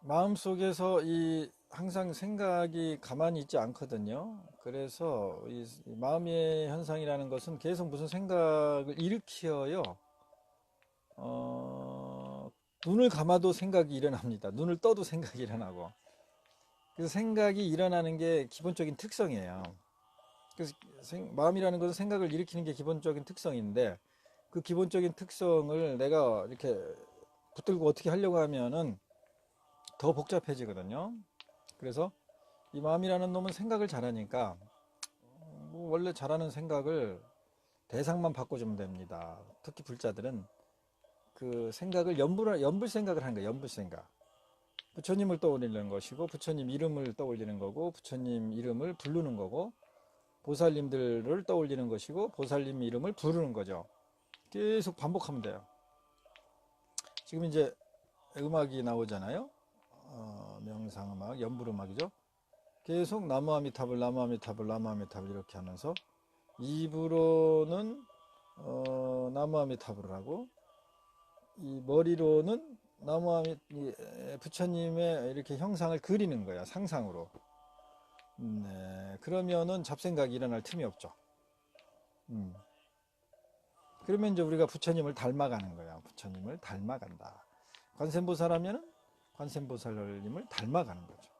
마음속에서 이 항상 생각이 가만히 있지 않거든요. 그래서 이 마음의 현상이라는 것은 계속 무슨 생각을 일으켜요. 어, 눈을 감아도 생각이 일어납니다. 눈을 떠도 생각이 일어나고. 그래서 생각이 일어나는 게 기본적인 특성이에요. 그래서 생- 마음이라는 것은 생각을 일으키는 게 기본적인 특성인데 그 기본적인 특성을 내가 이렇게 붙들고 어떻게 하려고 하면은 더 복잡해지거든요. 그래서 이 마음이라는 놈은 생각을 잘하니까 뭐 원래 잘하는 생각을 대상만 바꿔주면 됩니다. 특히 불자들은 그 생각을 연불 연불 생각을 하는 거예요. 연불 생각. 부처님을 떠올리는 것이고 부처님 이름을 떠올리는 거고 부처님 이름을 부르는 거고 보살님들을 떠올리는 것이고 보살님 이름을 부르는 거죠. 계속 반복하면 돼요. 지금 이제 음악이 나오잖아요. 어, 명상음악, 연불음악이죠. 계속 나무아미타불, 나무아미타불, 나무아미타불 이렇게 하면서 입으로는 어, 나무아미타불을 하고 이 머리로는 나무아미 부처님의 이렇게 형상을 그리는 거야 상상으로. 네, 그러면은 잡생각이 일어날 틈이 없죠. 음. 그러면 이제 우리가 부처님을 닮아가는 거야. 부처님을 닮아간다. 관세음보살 하면은 관세음보살님을 닮아가는 거죠.